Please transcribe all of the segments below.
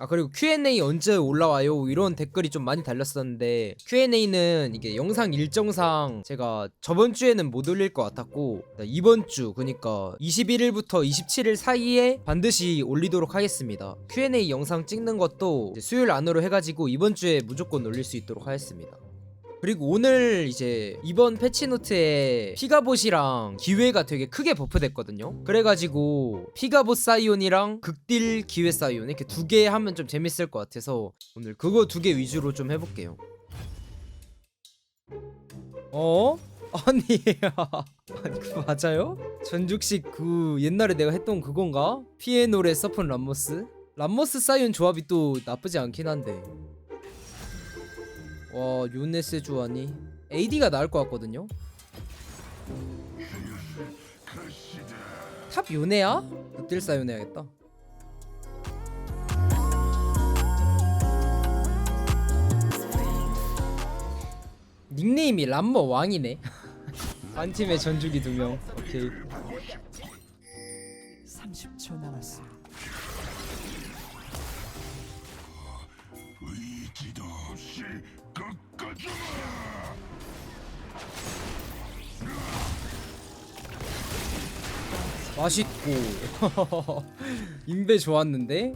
아 그리고 Q&A 언제 올라와요? 이런 댓글이 좀 많이 달렸었는데 Q&A는 이게 영상 일정상 제가 저번 주에는 못 올릴 것 같았고 이번 주 그니까 21일부터 27일 사이에 반드시 올리도록 하겠습니다. Q&A 영상 찍는 것도 수요일 안으로 해가지고 이번 주에 무조건 올릴 수 있도록 하겠습니다 그리고 오늘 이제 이번 패치노트에 피가봇이랑 기회가 되게 크게 버프됐거든요. 그래가지고 피가봇 사이온이랑 극딜 기회 사이온 이렇게 두 개 하면 좀 재밌을 것 같아서 오늘 그거 두 개 위주로 좀 해볼게요. 어? 아니, 아니 그 맞아요? 전죽식 그 옛날에 내가 했던 그건가? 피에노레 서폰 람모스? 람모스 사이온 조합이 또 나쁘지 않긴 한데 와 요네스 주아니. AD가 나을 것 같거든요. 탑 요네야? 극딜사 요네야겠다. 닉네임이 람머 왕이네. 한 팀에 전주기 두명. 오케이 맛있고. 인베 좋았는데?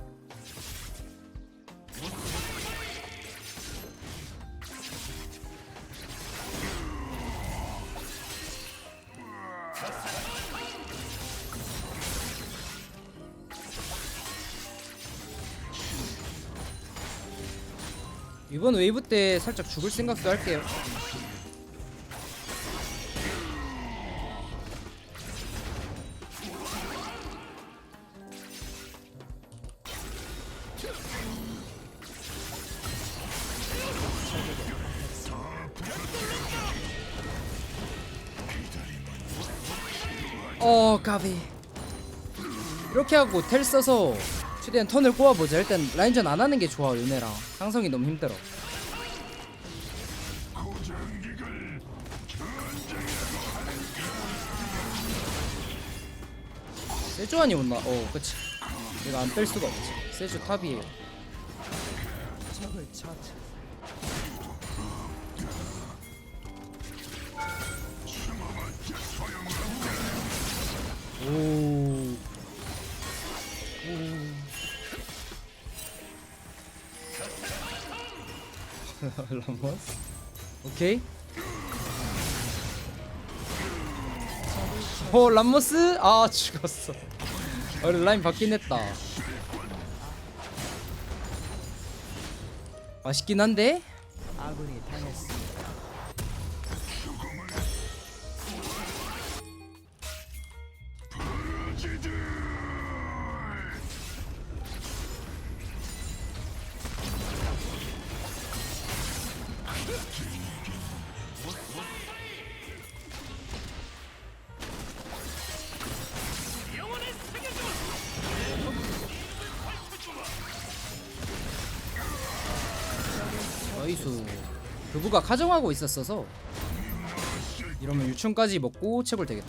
이번 웨이브 때 살짝 죽을 생각도 할게요 하고 텔 써서 최대한 턴을 꼬아보자. 일단 라인전 안 하는 게 좋아 요네랑. 상성이 너무 힘들어. 세주안이 온나? 어 그치. 내가 안 뺄 수가 없지. 세주 탑이에요 오. 라모스? 오케이. 어 람모스? 아 죽었어. 어 라인 바뀌긴 했다. 맛있긴 한데? 아군이 당했습 교부가 가정하고 있었어서 이러면 유충까지 먹고 채굴 되겠다.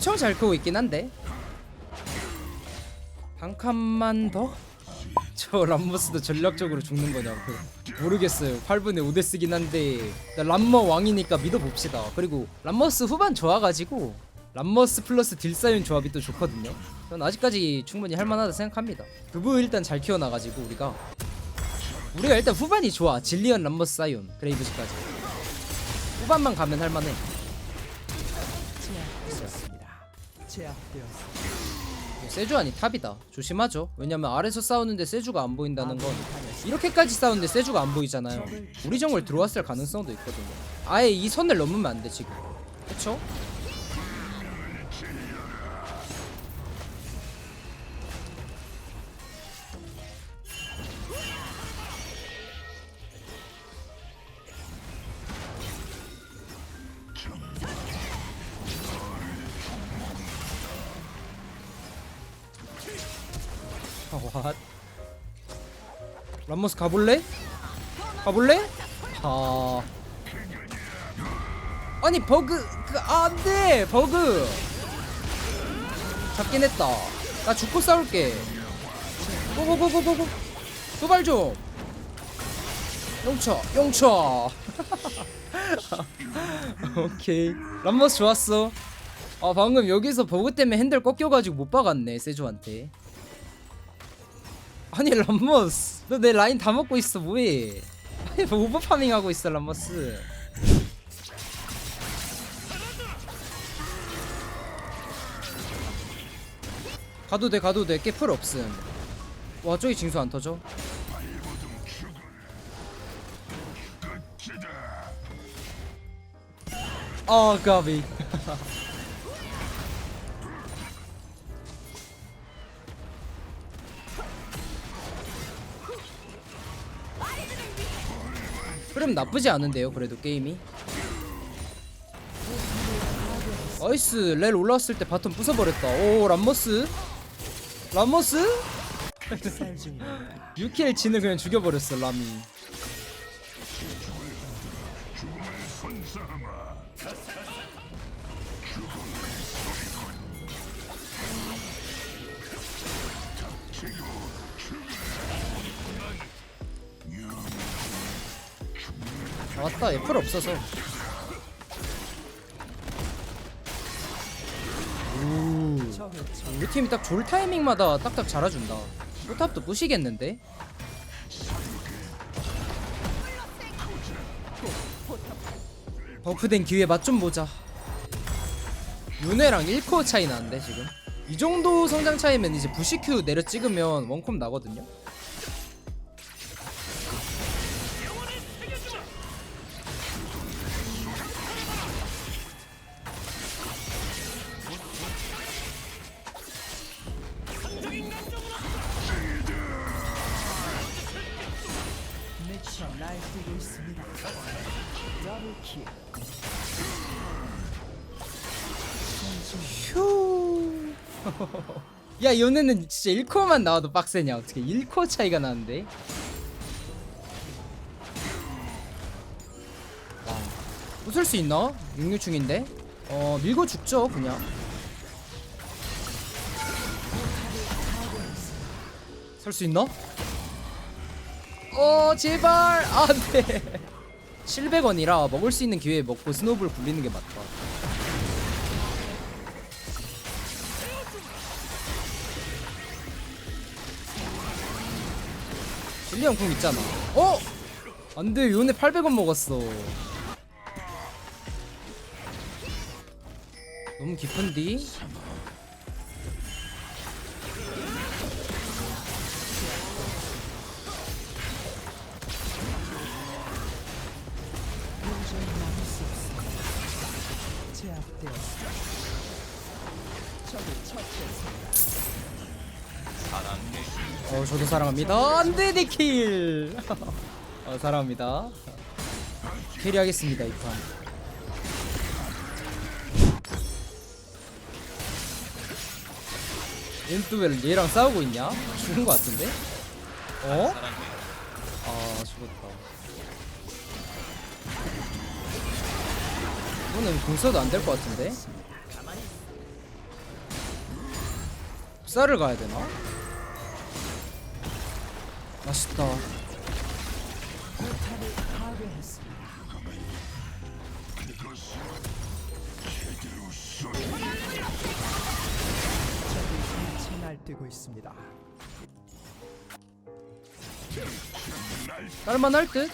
엄청 잘 크고 있긴 한데. 한 칸만 더? 저 람머스도 전략적으로 죽는 거냐고 모르겠어요. 8분의 5대 쓰긴 한데. 나 람머 왕이니까 믿어봅시다. 그리고 람머스 후반 좋아가지고 람머스 플러스 딜사윤 조합이 또 좋거든요. 전 아직까지 충분히 할만하다 생각합니다. 그부 일단 잘 키워놔가지고 우리가. 우리가 일단 후반이 좋아. 질리언 람머스 사이온 그레이브즈까지. 후반만 가면 할만해 제압되었습니다. 세주안이 탑이다 조심하죠 왜냐면 아래서 싸우는데 세주가 안 보인다는 건. 이렇게까지 싸우는데 세주가 안 보이잖아요 우리 정글 들어왔을 가능성도 있거든요 아예 이 선을 넘으면 안 돼 지금 그쵸? 왓? 람머스 가볼래? 가볼래? 아. 아니 버그 그 안돼! 버그! 잡긴 했다. 나 죽고 싸울게. 고고고고고고. 도발 좀. 용쳐 용쳐 오케이. 람머스 좋았어. 아 방금 여기서 버그 때문에 핸들 꺾여가지고 못 박았네 세조한테 아니 람머스. 너 내 라인 다 먹고 있어 뭐해? 아니 뭐 오버파밍 하고 있어 람머스. 가도 돼 가도 돼. 깨풀 없음. 와 저기 징수 안 터져. 아 까비 흐름 나쁘지 않은데요 그래도 게임이. 나이스. 렐 올라왔을 때 바텀 부숴버렸다. 오 람머스. 람머스? 살 중입니다. 6킬 진을 그냥 죽여버렸어 람이 맞다. 애플 없어서. 우리 팀이 딱 좋을 타이밍마다 딱딱 잘해준다. 포탑도 부시겠는데? 버프된 기회 맛 좀 보자. 윤회랑 1코어 차이 나는데 지금? 이 정도 성장 차이면 이제 부시큐 내려 찍으면 원콤 나거든요 휴. 야 연애는 진짜 1코어만 나와도 빡세냐 어떻게 1코어 차이가 나는데 와. 부술 수 있나? 66중인데 어 밀고 죽죠 그냥 설 수 있나? 어 제발 안 돼 700원이라 먹을 수 있는 기회에 먹고 스노우볼 굴리는 게 맞다 실리언 궁 있잖아. 어? 안돼 요네 800원 먹었어. 너무 깊은디? 어 저도 사랑합니다. 안돼 니킬. 어 사랑합니다. 캐리하겠습니다 이 판. 얘는 또왜 얘랑 싸우고 있냐? 죽은 거 같은데? 어? 아 죽었다. 이거는 공 써도 안 될 것 같은데? 쌀을 가야 되나? 맛있다. 날뛰고 있습니다. 딸만할 듯?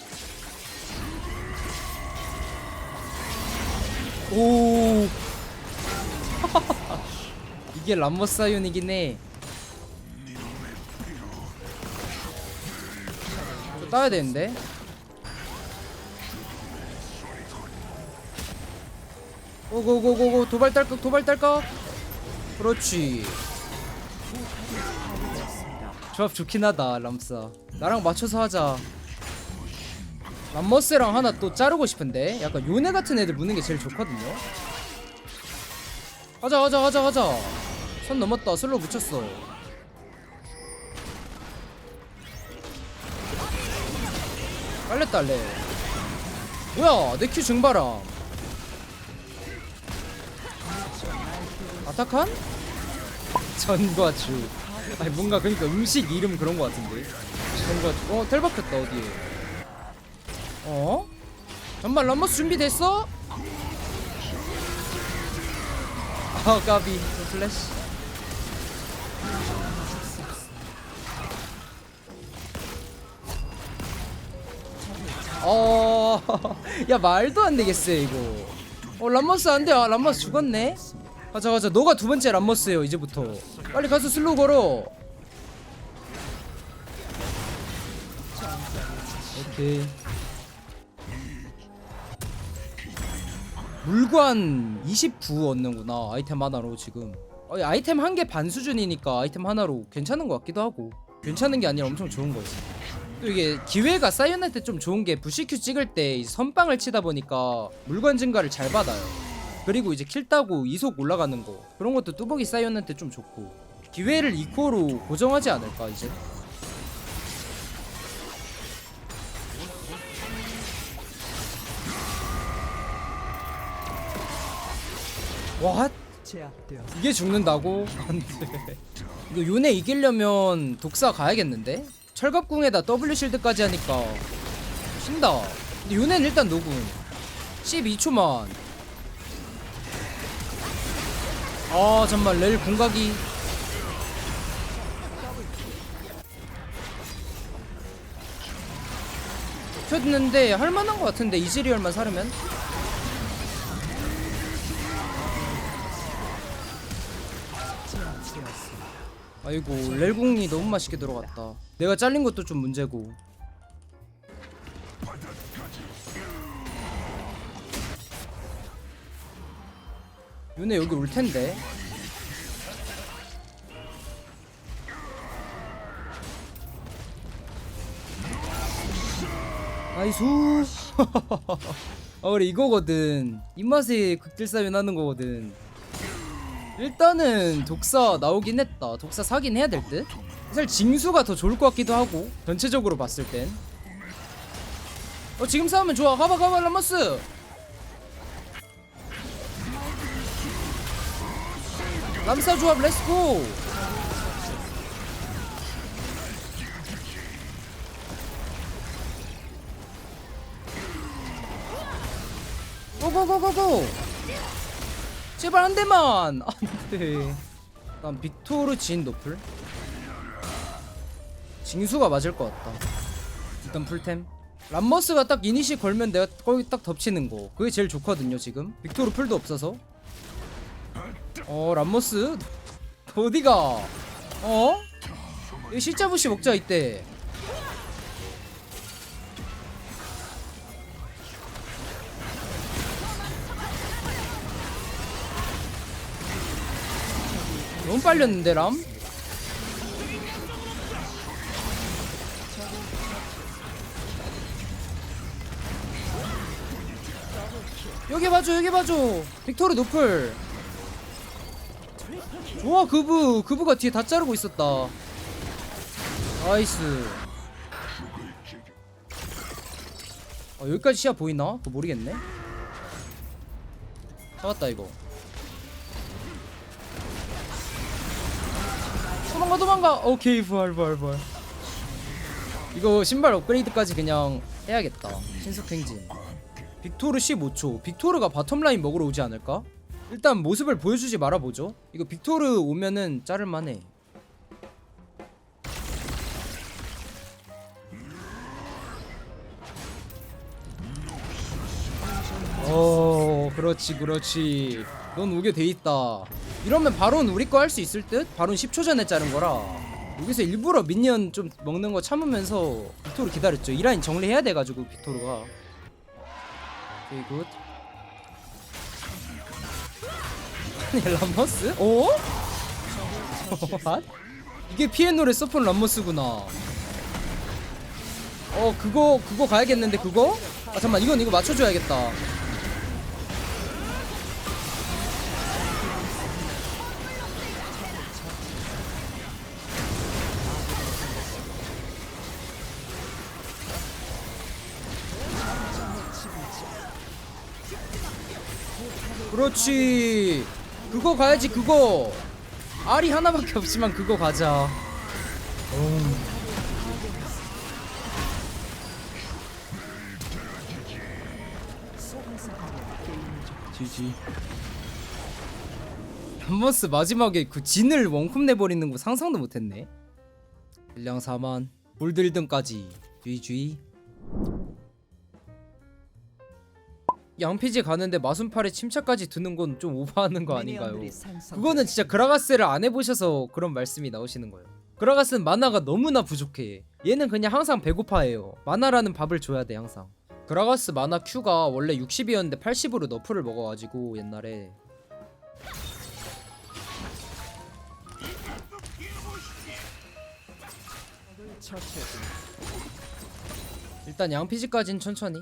오. 이게 람머사이온이긴 해. 따야 되는데. 고고고고고 도발 딸깍 도발 딸깍. 그렇지. 조합 좋긴 하다 람싸 나랑 맞춰서 하자. 람머스랑 하나 또 자르고 싶은데? 약간 요네 같은 애들 무는 게 제일 좋거든요. 가자 가자 가자 가자. 선 넘었다. 슬로우 붙였어 빨렸다 레 뭐야 내 큐 증바람 아타칸? 전과 주. 아니 뭔가 그니까 음식 이름 그런 거 같은데. 전과 주어 텔박혔다 어디에. 어? 정말 람머스 준비됐어? 아 까비. 플래시 어, 야 말도 안 되겠어 이거. 어 람머스 안 돼. 아 람머스 죽었네. 가자 가자. 너가 두 번째 람머스예요 이제부터. 빨리 가서 슬로우 걸어. 오케이. 물관 29 얻는구나 아이템 하나로 지금. 어, 아이템 한 개 반 수준이니까 아이템 하나로 괜찮은 것 같기도 하고. 괜찮은 게 아니라 엄청 좋은 거지. 또 이게 기회가 사이언한테 좀 좋은 게 부시큐 찍을 때 선빵을 치다 보니까 물관 증가를 잘 받아요. 그리고 이제 킬 따고 이속 올라가는 거 그런 것도 뚜벅이 사이언한테 좀 좋고 기회를 이코로 고정하지 않을까 이제. 와 이게 죽는다고? 안돼 이거 요네 이기려면 독사 가야겠는데? 철갑궁에다 W 실드까지 하니까 신다. 근데 요네는 일단 노군 12초만. 아 잠만 렐 궁각이. 켰는데 할만한 것 같은데 이즈리얼만 사르면 아이고 렐궁이 너무 맛있게 들어갔다. 내가 잘린 것도 좀 문제고. 윤혜 여기 올 텐데. 나이스. 아 그래 이거거든. 입맛에 극딜사면 하는 거거든 일단은 독사 나오긴 했다. 독사 사긴 해야 될 듯. 사실 징수가 더 좋을 것 같기도 하고 전체적으로 봤을 땐. 어 지금 싸우면 좋아. 가봐 가봐 람머스. 람사 조합 렛츠고. 고고고고고. 제발 한 대만. 안돼 난 빅토르 진 노플? 징수가 맞을 것 같다. 일단 풀템. 람머스가 딱 이니시 걸면 내가 거기 딱 덮치는 거. 그게 제일 좋거든요 지금. 빅토르 풀도 없어서. 어 람머스? 어디가? 어? 여기 실자부시 먹자 이때 너무 빨렸는데 람? 여기 봐줘 여기 봐줘. 빅토르 노플. 좋아 그부 그부가 뒤에 다 자르고 있었다. 나이스. 아 여기까지 시야 보이나? 모르겠네. 잡았다 이거 도망가 도망가. 오케이 부활 부활 부활. 이거 신발 업그레이드까지 그냥 해야겠다. 신속 행진. 빅토르 15초. 빅토르가 바텀라인 먹으러 오지 않을까? 일단 모습을 보여주지 말아보죠. 이거 빅토르 오면은 자를만해. 어 그렇지 그렇지 넌 오게 돼 있다 이러면 바론 우리 거 할 수 있을 듯? 바론 10초 전에 자른 거라 여기서 일부러 미니언 좀 먹는 거 참으면서 빅토르 기다렸죠 이 라인 정리해야 돼가지고 빅토르가 오케이 굿 아니 람머스? 어? What? 이게 피에노의 서폰 람머스구나 어 그거 그거 가야겠는데 그거? 아 잠만 이건 이거 맞춰줘야겠다 그렇지. 그거 가야지 그거. 알이 하나밖에 없지만 그거 가자. 게임이죠. GG 람머스 마지막에 그 진을 원콤 내버리는 거 상상도 못했네. 일량 4만. 골드 1등까지. GG 양피지 가는데 마순팔에 침착까지 드는 건 좀 오버하는 거 아닌가요? 그거는 진짜 그라가스를 안 해보셔서 그런 말씀이 나오시는 거예요. 그라가스는 마나가 너무나 부족해. 얘는 그냥 항상 배고파해요. 마나라는 밥을 줘야 돼 항상. 그라가스 마나 Q가 원래 60이었는데 80으로 너프를 먹어가지고 옛날에. 일단 양피지까진 천천히.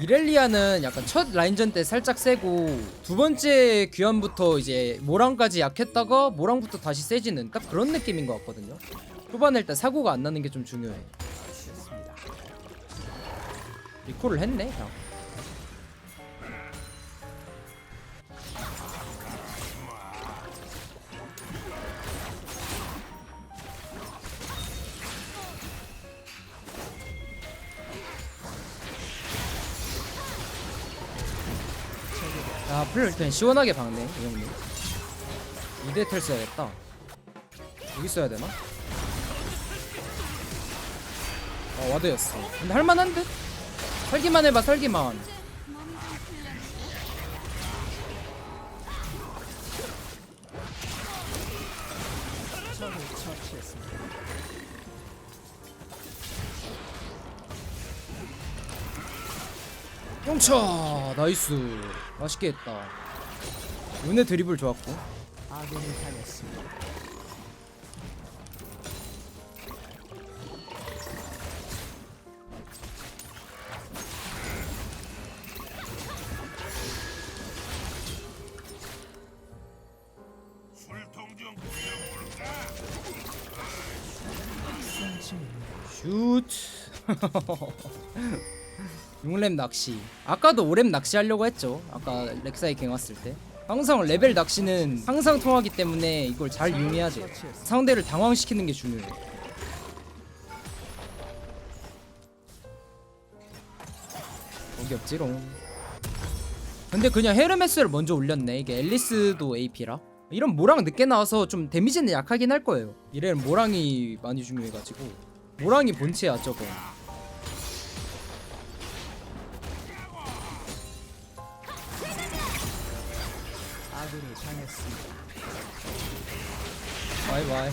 이렐리아는 약간 첫 라인전 때 살짝 세고 두 번째 귀환부터 이제 모랑까지 약했다가 모랑부터 다시 세지는 딱 그런 느낌인 것 같거든요. 초반에 일단 사고가 안 나는 게 좀 중요해. 좋습니다. 리콜을 했네 그냥. 풀 일단 시원하게 박네 이 형님 이대 텔 써야겠다 여기 써야 되나? 어 와드였어 근데 할만한 듯? 살기만 해봐 살기만. 용차 나이스 맛있게 했다 은혜 드리블 좋았고? 승진입니다. 슛 6렙 낚시. 아까도 5렙 낚시 하려고 했죠. 아까 렉사이 갱 왔을 때. 항상 레벨 낚시는 항상 통하기 때문에 이걸 잘 이용해야 돼 상대를 당황시키는 게 중요해 거기 없지롱. 근데 그냥 헤르메스를 먼저 올렸네. 이게 앨리스도 AP라? 이런 모랑 늦게 나와서 좀 데미지는 약하긴 할 거예요. 이래는 모랑이 많이 중요해가지고. 모랑이 본체야 저거 아군이 당했습니다. 바이바이.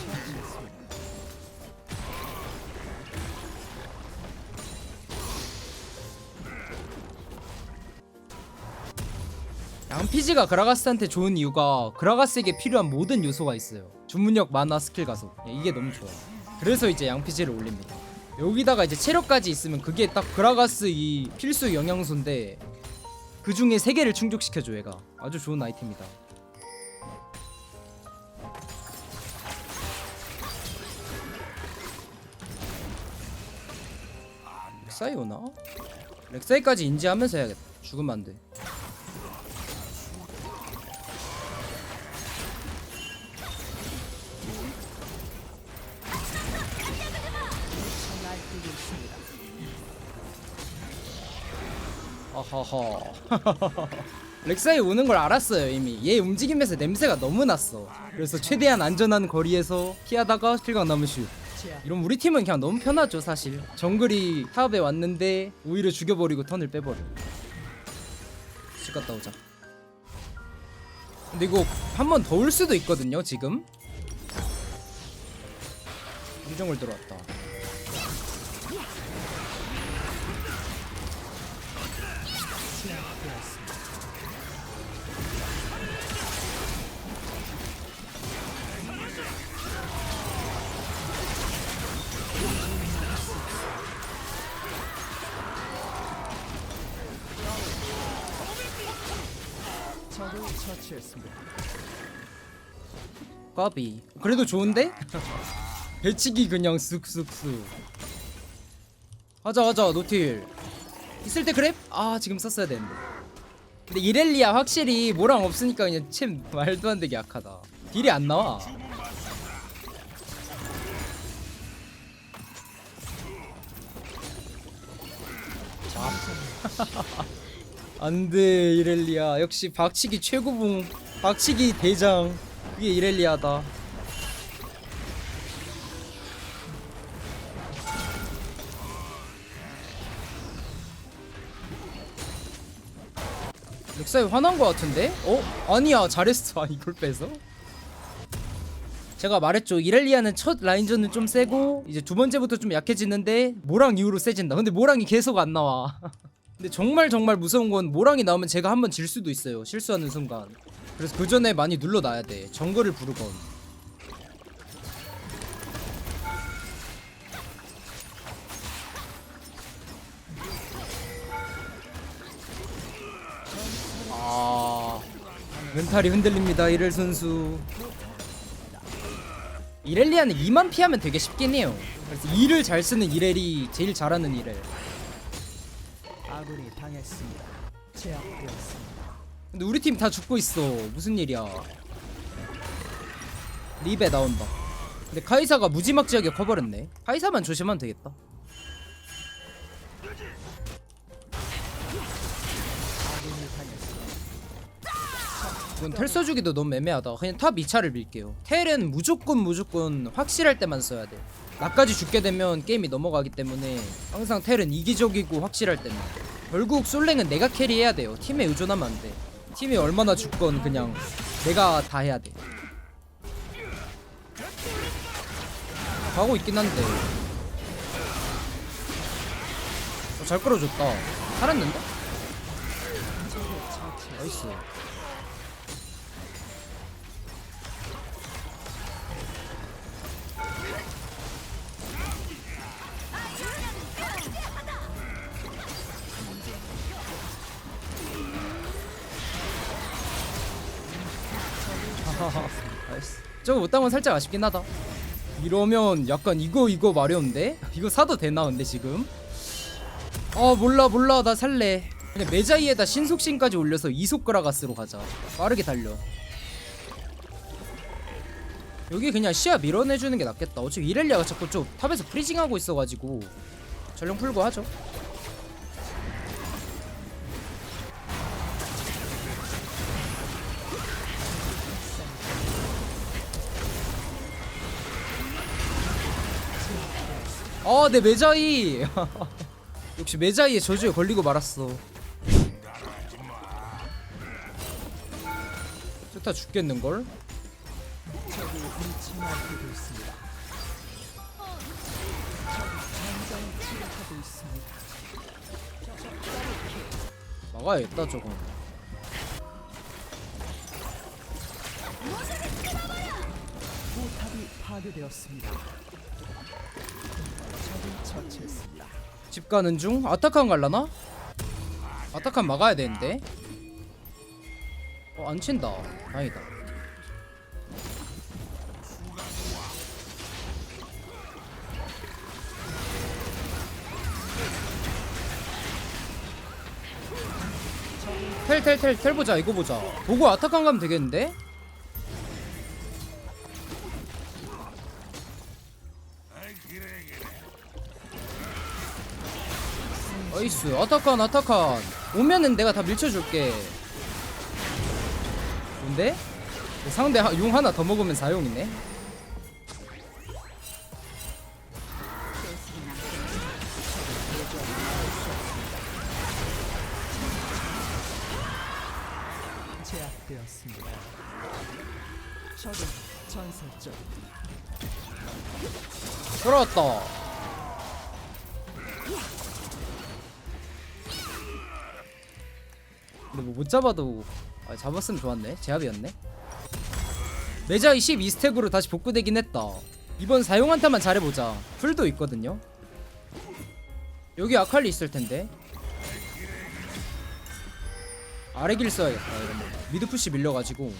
양피지가 그라가스한테 좋은 이유가 그라가스에게 필요한 모든 요소가 있어요. 주문력, 만화, 스킬 가속. 예, 이게 너무 좋아요. 그래서 이제 양피지를 올립니다. 여기다가 이제 체력까지 있으면 그게 딱 그라가스 이 필수 영양소인데 그 중에 세 개를 충족시켜줘 얘가. 아주 좋은 아이템이다 렉사이 오나? 렉사이까지 인지하면서 해야겠다 죽으면 안돼. 아하하 렉사이 오는 걸 알았어요 이미 얘 움직임에서 냄새가 너무 났어 그래서 최대한 안전한 거리에서 피하다가 킬각 남은 슛. 이런 우리 팀은 그냥 너무 편하죠 사실. 정글이 탑에 왔는데 오히려 죽여버리고 턴을 빼버려. 집 갔다 오자. 근데 이거 한 번 더 올 수도 있거든요 지금. 유정을 들어왔다. 처치했습니다. 까비 그래도 좋은데? 배치기 그냥 쑥쑥쑥 하자 하자 노틸 있을 때 그랩? 아 지금 썼어야 되는데 근데 이렐리아 확실히 뭐랑 없으니까 그냥 챔 말도 안 되게 약하다 딜이 안 나와 안돼 이렐리아. 역시 박치기 최고봉 박치기 대장. 그게 이렐리아다. 렉사이 화난 거 같은데? 어? 아니야 잘했어. 아, 이걸 빼서? 제가 말했죠. 이렐리아는 첫 라인전은 좀 세고 이제 두 번째부터 좀 약해지는데 모랑 이후로 세진다. 근데 모랑이 계속 안 나와 근데 정말 정말 무서운 건 모랑이 나오면 제가 한번 질 수도 있어요. 실수하는 순간. 그래서 그 전에 많이 눌러놔야 돼. 정글을 부르건. 아. 멘탈이 흔들립니다 이렐 선수. 이렐리아는 2만 피하면 되게 쉽긴 해요. 그래서 2를 잘 쓰는 이렐이 제일 잘하는 이렐 아군이 당했습니다. 제압되었습니다. 근데 우리 팀 다 죽고 있어. 무슨 일이야? 립에 나온다 근데 카이사가 무지막지하게 커버렸네. 카이사만 조심하면 되겠다. 아군이 당했습니다. 이건 텔 써주기도 너무 애매하다. 그냥 탑 2차를 밀게요. 텔은 무조건 무조건 확실할 때만 써야 돼. 나까지 죽게 되면 게임이 넘어가기 때문에 항상 텔은 이기적이고 확실할 때만 결국 솔랭은 내가 캐리해야 돼요. 팀에 의존하면 안돼. 팀이 얼마나 죽건 그냥 내가 다 해야 돼. 가고 있긴 한데. 어, 잘 끌어줬다. 살았는데? 나이스 저거 못 당은 살짝 아쉽긴 하다. 이러면 약간 이거 이거 마려운데? 이거 사도 되나 근데 지금? 아 몰라 몰라 나 살래. 그냥 메자이에다 신속신까지 올려서 이속 그라가스로 가자. 빠르게 달려. 여기 그냥 시야 밀어내주는 게 낫겠다. 어차피 이렐리아가 자꾸 좀 탑에서 프리징하고 있어가지고 전령 풀고 하죠. 아, 내 메자이. 역시 메자이의 저주에 걸리고 말았어. 좋다 죽겠는 걸. 막아야겠다 저거. 포탑이 파괴되었습니다. 처치했습니다. 집 가는 중. 아타칸 갈라나? 아타칸 막아야 되는데. 어, 안 친다. 다행이다. 텔 텔 텔 텔 보자 이거 보자 보고 아타칸 가면 되겠는데? 나이스 아타칸 아타칸 오면은 내가 다 밀쳐줄게 뭔데? 상대 하- 용 하나 더 먹으면 4용이네 제압되었습니다. 적은 전설적입니다. 돌아왔다 근데 뭐 못 잡아도 아, 잡았으면 좋았네. 제압이었네. 메자이 12스택으로 다시 복구되긴 했다. 이번 사용한타만 잘해보자. 풀도 있거든요. 여기 아칼리 있을 텐데. 아래 길 써야겠다 이러면. 미드 푸시 밀려가지고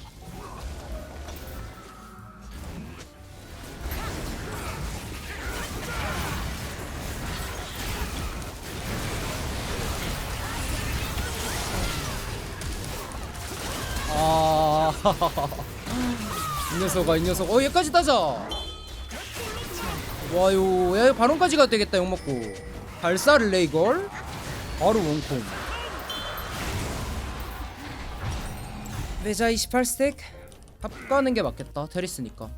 이 녀석아 이 녀석. 어 얘까지 따자. 와요. 야 바론까지 가도 되겠다 욕 먹고. 발사를 내 이걸? 바로 원콤. 메자 28스택. 합 가는 게 맞겠다. 테리스니까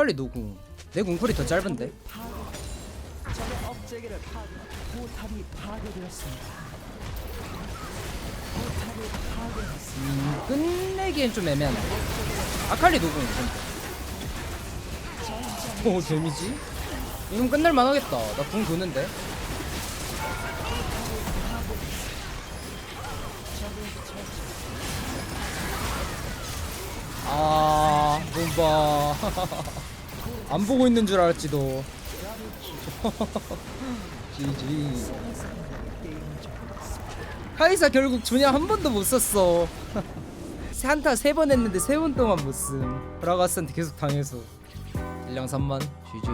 아칼리 노궁 내 궁쿨이 더 짧은데. 음, 끝내기엔 좀 애매한데 아칼리 근데 오 데미지? 이건 끝낼만 하겠다. 나 궁 도는데. 아 뭔가 안 보고 있는 줄 알았지도. GG 카이사 결국 주냐 한 번도 못 썼어. 한타 세 번 했는데 세 번 동안 못 쓴. 브라가스한테 계속 당해서. 1량 3만 GG